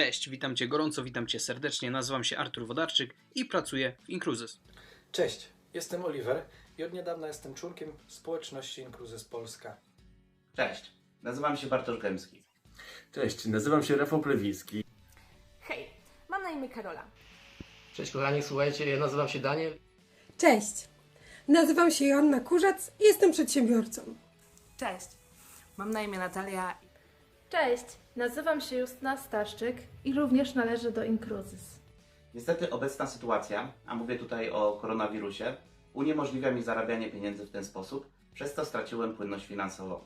Cześć, witam Cię gorąco, witam Cię serdecznie. Nazywam się Artur Wodarczyk i pracuję w Incruises. Cześć, jestem Oliver i od niedawna jestem członkiem społeczności Inkruzes Polska. Cześć, nazywam się Bartosz Gębski. Cześć, nazywam się Rafał Plewiński. Hej, mam na imię Karola. Cześć kochani, słuchajcie, ja nazywam się Daniel. Cześć, nazywam się Joanna Kurzac i jestem przedsiębiorcą. Cześć, mam na imię Natalia. Cześć, nazywam się Justyna Staszczyk i również należę do Incruzys. Niestety obecna sytuacja, a mówię tutaj o koronawirusie, uniemożliwia mi zarabianie pieniędzy w ten sposób, przez co straciłem płynność finansową.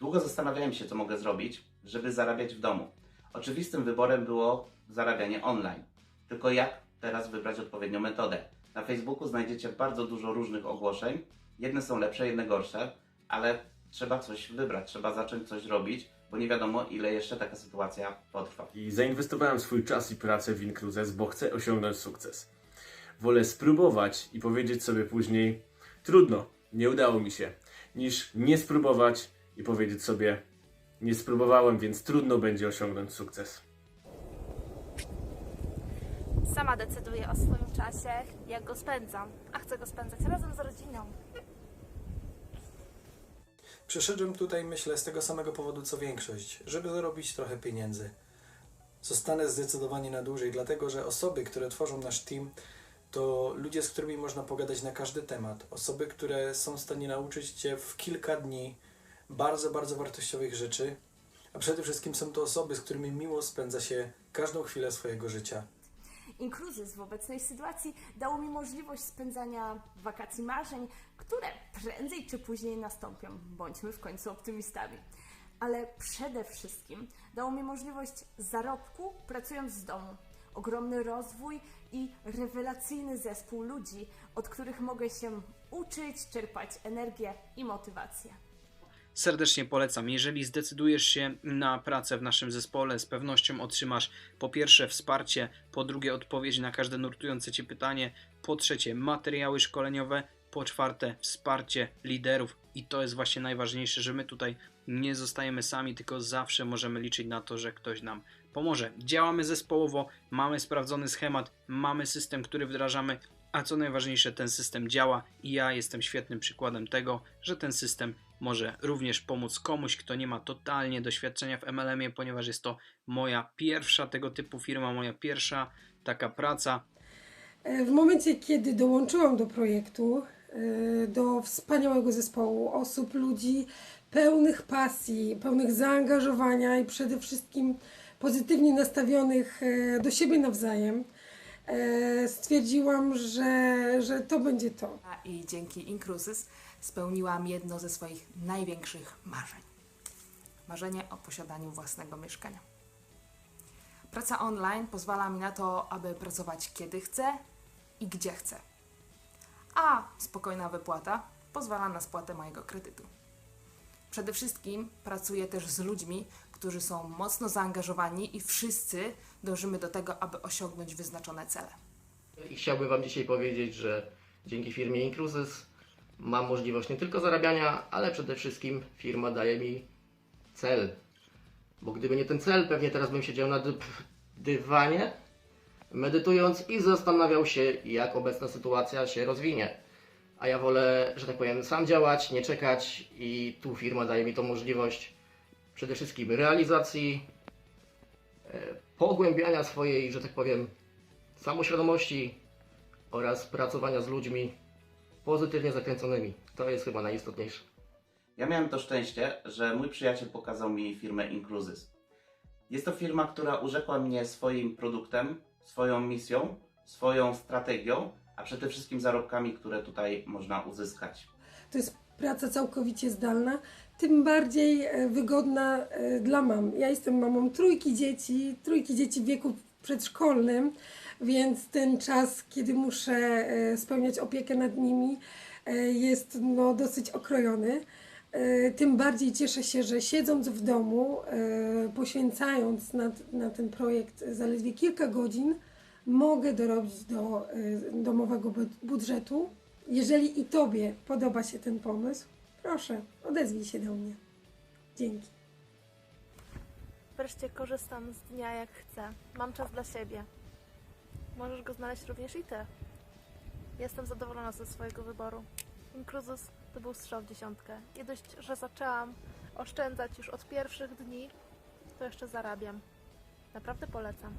Długo zastanawiałem się, co mogę zrobić, żeby zarabiać w domu. Oczywistym wyborem było zarabianie online. Tylko jak teraz wybrać odpowiednią metodę? Na Facebooku znajdziecie bardzo dużo różnych ogłoszeń. Jedne są lepsze, jedne gorsze, ale trzeba coś wybrać, trzeba zacząć coś robić, bo nie wiadomo, ile jeszcze taka sytuacja potrwa. I zainwestowałem swój czas i pracę w Incruzes, bo chcę osiągnąć sukces. Wolę spróbować i powiedzieć sobie później trudno, nie udało mi się, niż nie spróbować i powiedzieć sobie nie spróbowałem, więc trudno będzie osiągnąć sukces. Sama decyduję o swoim czasie, jak go spędzam, a chcę go spędzać razem z rodziną. Przyszedłem tutaj, myślę, z tego samego powodu co większość, żeby zarobić trochę pieniędzy. Zostanę zdecydowanie na dłużej, dlatego że osoby, które tworzą nasz team, to ludzie, z którymi można pogadać na każdy temat. Osoby, które są w stanie nauczyć Cię w kilka dni bardzo, bardzo wartościowych rzeczy. A przede wszystkim są to osoby, z którymi miło spędza się każdą chwilę swojego życia. Inkruzys w obecnej sytuacji dało mi możliwość spędzania wakacji marzeń, które prędzej czy później nastąpią. Bądźmy w końcu optymistami. Ale przede wszystkim dało mi możliwość zarobku pracując z domu. Ogromny rozwój i rewelacyjny zespół ludzi, od których mogę się uczyć, czerpać energię i motywację. Serdecznie polecam. Jeżeli zdecydujesz się na pracę w naszym zespole, z pewnością otrzymasz po pierwsze wsparcie, po drugie odpowiedź na każde nurtujące Cię pytanie, po trzecie materiały szkoleniowe, po czwarte wsparcie liderów i to jest właśnie najważniejsze, że my tutaj nie zostajemy sami, tylko zawsze możemy liczyć na to, że ktoś nam pomoże. Działamy zespołowo, mamy sprawdzony schemat, mamy system, który wdrażamy, a co najważniejsze, ten system działa i ja jestem świetnym przykładem tego, że ten system może również pomóc komuś, kto nie ma totalnie doświadczenia w MLM-ie, ponieważ jest to moja pierwsza tego typu firma, moja pierwsza taka praca. W momencie, kiedy dołączyłam do projektu, e, do wspaniałego zespołu osób, ludzi pełnych pasji, pełnych zaangażowania i przede wszystkim pozytywnie nastawionych e, do siebie nawzajem, stwierdziłam, że, że to będzie to. I dzięki Incruzys spełniłam jedno ze swoich największych marzeń. Marzenie o posiadaniu własnego mieszkania. Praca online pozwala mi na to, aby pracować kiedy chcę i gdzie chcę. A spokojna wypłata pozwala na spłatę mojego kredytu. Przede wszystkim pracuję też z ludźmi, którzy są mocno zaangażowani i wszyscy dążymy do tego, aby osiągnąć wyznaczone cele. I chciałbym Wam dzisiaj powiedzieć, że dzięki firmie Incruzes mam możliwość nie tylko zarabiania, ale przede wszystkim firma daje mi cel. Bo gdyby nie ten cel, pewnie teraz bym siedział na dy- dywanie, medytując i zastanawiał się, jak obecna sytuacja się rozwinie. A ja wolę, że tak powiem, sam działać, nie czekać i tu firma daje mi tą możliwość przede wszystkim realizacji, e, pogłębiania swojej, że tak powiem, samoświadomości oraz pracowania z ludźmi pozytywnie zakręconymi. To jest chyba najistotniejsze. Ja miałem to szczęście, że mój przyjaciel pokazał mi firmę Incruzys. Jest to firma, która urzekła mnie swoim produktem, swoją misją, swoją strategią, a przede wszystkim zarobkami, które tutaj można uzyskać. To jest praca całkowicie zdalna, tym bardziej e, wygodna e, dla mam. Ja jestem mamą trójki dzieci, trójki dzieci w wieku przedszkolnym, więc ten czas, kiedy muszę e, spełniać opiekę nad nimi, jest no, dosyć okrojony. Tym bardziej cieszę się, że siedząc w domu, poświęcając na, na ten projekt zaledwie kilka godzin, mogę dorobić do domowego bud- budżetu. Jeżeli i Tobie podoba się ten pomysł, proszę, odezwij się do mnie. Dzięki. Wreszcie korzystam z dnia jak chcę. Mam czas dla siebie. Możesz go znaleźć również i ty. Jestem zadowolona ze swojego wyboru. Incruzus to był strzał w dziesiątkę. Nie dość, że zaczęłam oszczędzać już od pierwszych dni, to jeszcze zarabiam. Naprawdę polecam.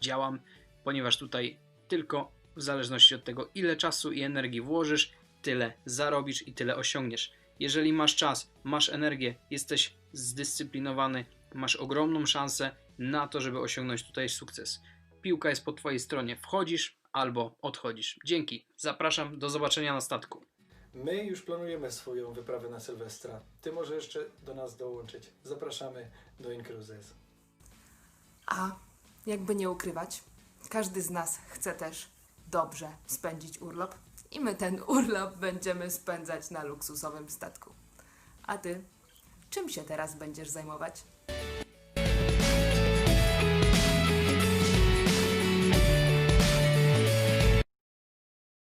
działam, ponieważ tutaj tylko w zależności od tego, ile czasu i energii włożysz, tyle zarobisz i tyle osiągniesz. Jeżeli masz czas, masz energię, jesteś zdyscyplinowany, masz ogromną szansę na to, żeby osiągnąć tutaj sukces. Piłka jest po Twojej stronie, wchodzisz albo odchodzisz. Dzięki, zapraszam, do zobaczenia na statku. My już planujemy swoją wyprawę na Sylwestra. Ty może jeszcze do nas dołączyć. Zapraszamy do Incruises. A jakby nie ukrywać, każdy z nas chce też dobrze spędzić urlop i my ten urlop będziemy spędzać na luksusowym statku. A ty, czym się teraz będziesz zajmować?